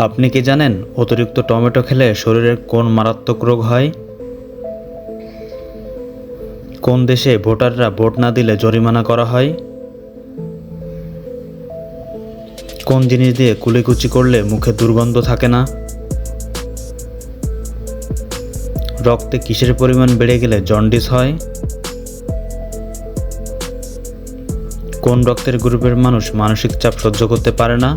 আপনি কি জানেন অতিরিক্ত টমেটো খেলে শরীরের কোন মারাত্মক রোগ হয়? কোন দেশে ভোটাররা ভোট না দিলে জরিমানা করা হয়? কোন জিনিস দিয়ে কুলিকুচি করলে মুখে দুর্গন্ধ থাকে না? রক্তে কিসের পরিমাণ বেড়ে গেলে জন্ডিস হয়? কোন রক্তের গ্রুপের মানুষ মানসিক চাপ সহ্য করতে পারে না?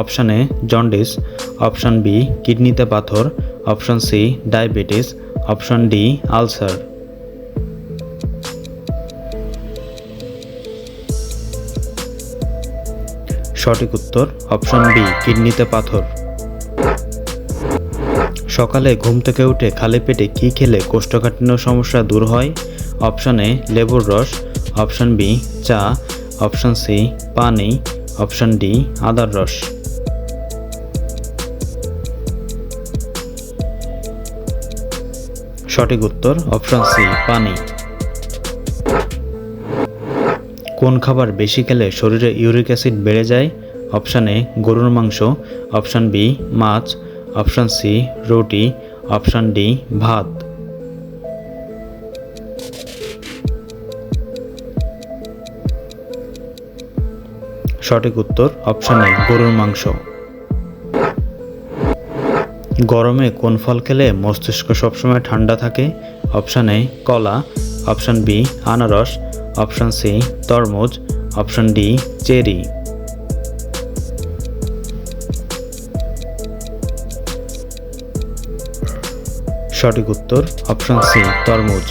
Option A jaundice option B কিডনিতে পাথর, option C diabetes, option D ulcer. সঠিক উত্তর অপশান বি কিডনিতে পাথর। সকালে ঘুম থেকে উঠে খালি পেটে কী খেলে কোষ্ঠকাঠিন্য সমস্যা দূর হয়? অপশান এ লেবুর রস, অপশান বি চা, অপশান সি পানি, অপশান ডি আদার রস। সঠিক উত্তর অপশান সি পানি। কোন খাবার বেশি খেলে শরীরে ইউরিক অ্যাসিড বেড়ে যায়? অপশান এ গরুর মাংস। অপশান বি মাছ। অপশান সি রুটি। অপশান ডি ভাত। সঠিক উত্তর অপশান এ গরুর মাংস। গরমে কোন ফল খেলে মস্তিষ্ক সবসময় ঠান্ডা থাকে? অপশান এ, কলা। অপশান বি, আনারস। অপশান সি, তরমুজ। Option D, cherry. সঠিক উত্তর, অপশান সি, তরমুজ।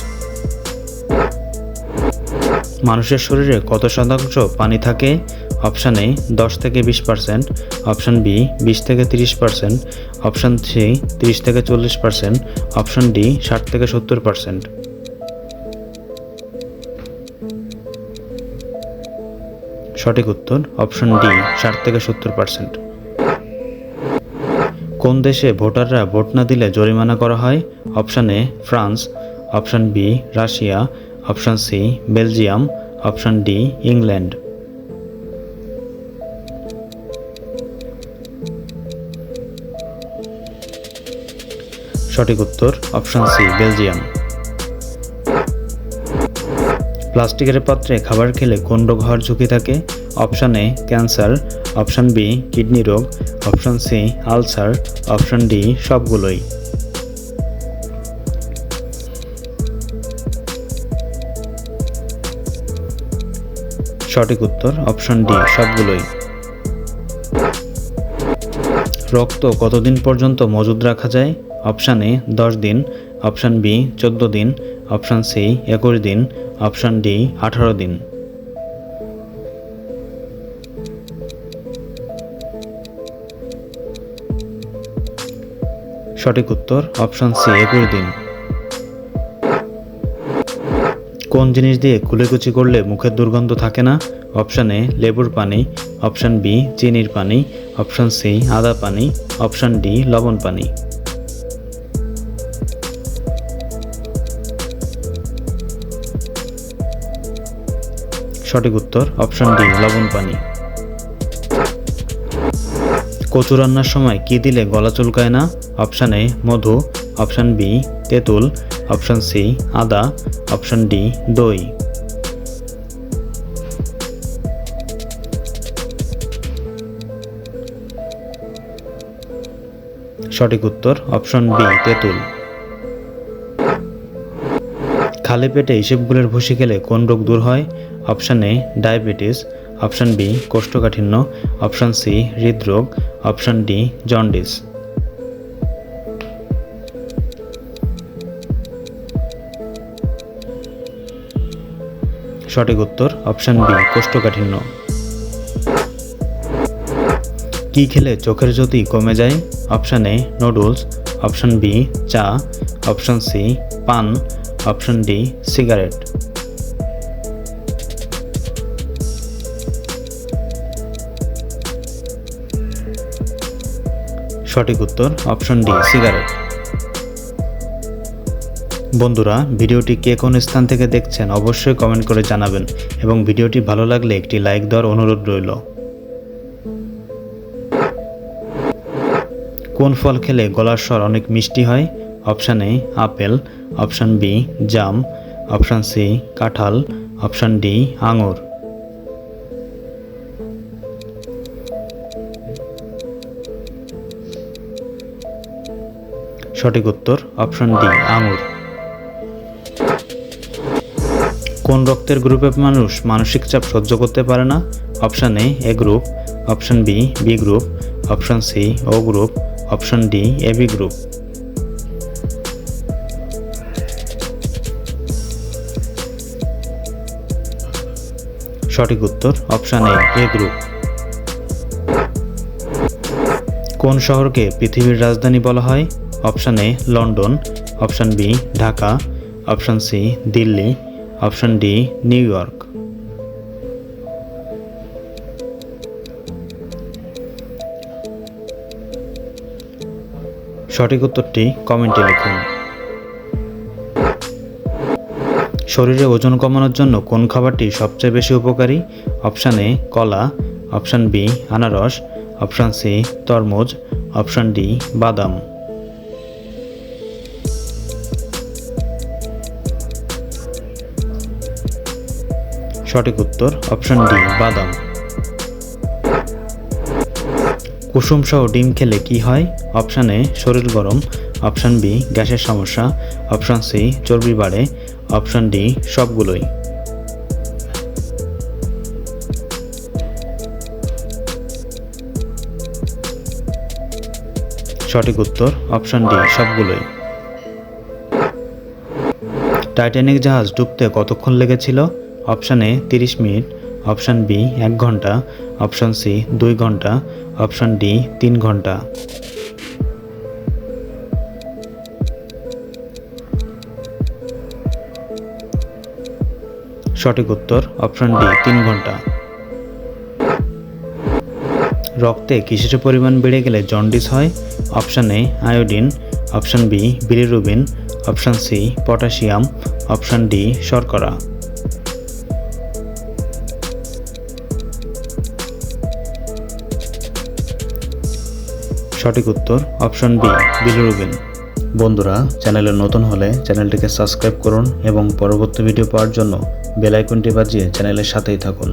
মানুষের শরীরে কত শতাংশ পানি থাকে? অপশান এ দশ থেকে বিশ পার্সেন্ট, অপশান বি বিশ থেকে তিরিশ পার্সেন্ট, অপশান সি তিরিশ থেকে চল্লিশ পার্সেন্ট, অপশান ডি ষাট থেকে সত্তর পার্সেন্ট। সঠিক উত্তর অপশান ডি ষাট থেকে সত্তর পার্সেন্ট। কোন দেশে ভোটাররা ভোট না দিলে জরিমানা করা হয়? Option A France, option B Russia, option C Belgium, option D England. সঠিক উত্তর অপশান সি, বেলজিয়াম। প্লাস্টিকের পাত্রে খাবার খেলে কোন রোগ হওয়ার ঝুঁকি থাকে? Option A, cancer. Option B, kidney রোগ। Option C, ulcer. Option D, সবগুলোই। সঠিক উত্তর অপশান ডি, সবগুলোই। রক্ত কতদিন পর্যন্ত মজুদ রাখা যায়? অপশান এ দশ দিন, অপশান বি চোদ্দ দিন, অপশান সি একুশ দিন, অপশান ডি আঠারো দিন। সঠিক উত্তর অপশান সি একুশ দিন। কোন জিনিস দিয়ে কুলেকুচি করলে মুখের দুর্গন্ধ থাকে না? অপশান এ লেবুর পানি, অপশান বি চিনির পানি, অপশান সি আদা পানি, অপশান ডি লবণ পানি। সঠিক উত্তর, অপশান ডি, লবণ পানি। কচু রান্নার সময় কি দিলে গলা চুলকায় না? অপশান এ, মধু। অপশান বি, তেঁতুল। অপশান সি, আদা। অপশান ডি, দই। সঠিক উত্তর, অপশন বি, তেঁতুল। খালি পেটে ইসবগুলের ভুসি খেলে কোন রোগ দূর হয়? Option A, diabetes, option B, কোষ্ঠকাঠিন্য, অপশান সি, হৃদরোগ, অপশান ডি, জন্ডিস। সঠিক উত্তর, অপশান বি, কোষ্ঠকাঠিন্য। কি খেলে চোখের জ্যোতি কমে যায়? Option A, noodles, option B, চা, অপশান সি, পান অপশান ডি, সিগারেট। সঠিক উত্তর, অপশন ডি, সিগারেট। বন্ধুরা, ভিডিওটি কে কোন স্থান থেকে দেখছেন অবশ্যই কমেন্ট করে জানাবেন এবং ভিডিওটি ভালো লাগলে একটি লাইক দেওয়ার অনুরোধ রইল। কোন ফল খেলে গলার স্বর অনেক মিষ্টি হয়? Option A apple option B jam option C কাঁঠাল অপশান ডি আঙুর সঠিক উত্তর অপশন ডি আঙুর। কোন রক্তের গ্রুপের মানুষ মানসিক চাপ সহ্য করতে পারে না? Option A A group option B B group option C O group option D A B group সঠিক উত্তর অপশান এ এ গ্রুপ। কোন শহরকে পৃথিবীর রাজধানী বলা হয়? Option A, London. Option B, Dhaka. Option C, Delhi. Option D, New York. সঠিক উত্তরটি কমেন্টে লিখুন। শরীরে ওজন কমানোর জন্য কোন খাবারটি সবচেয়ে বেশি উপকারী? অপশান এ, কলা। অপশান বি, আনারস। অপশান সি, তরমুজ। অপশান ডি, বাদাম। সঠিক উত্তর, অপশন ডি, বাদাম। কুসুম সহ ডিম খেলে কি হয়? অপশান এ, শরীর গরম। অপশান বি, গ্যাসের সমস্যা। অপশান সি, চর্বি বাড়ে। অপশান ডি, সবগুলোই। সঠিক উত্তর, অপশান ডি, সবগুলোই। টাইটানিক জাহাজ ডুবতে কতক্ষণ লেগেছিল? অপশান এ, তিরিশ মিনিট। অপশান বি, এক ঘণ্টা। অপশান সি, দুই ঘণ্টা। অপশান ডি, তিন ঘণ্টা। সঠিক উত্তর অপশন ডি তিন ঘণ্টা। রক্তে কিসের পরিমাণ বেড়ে গেলে জন্ডিস হয়? Option A iodine option B bilirubin option C potassium option D শর্করা। সঠিক উত্তর অপশন বি বিলিরুবিন বন্ধুরা, চ্যানেলে নতুন হলে চ্যানেলটিকে সাবস্ক্রাইব করুন এবং পরবর্তী ভিডিও পাওয়ার জন্য বেল আইকনটি বাজিয়ে চ্যানেলের সাথেই থাকুন।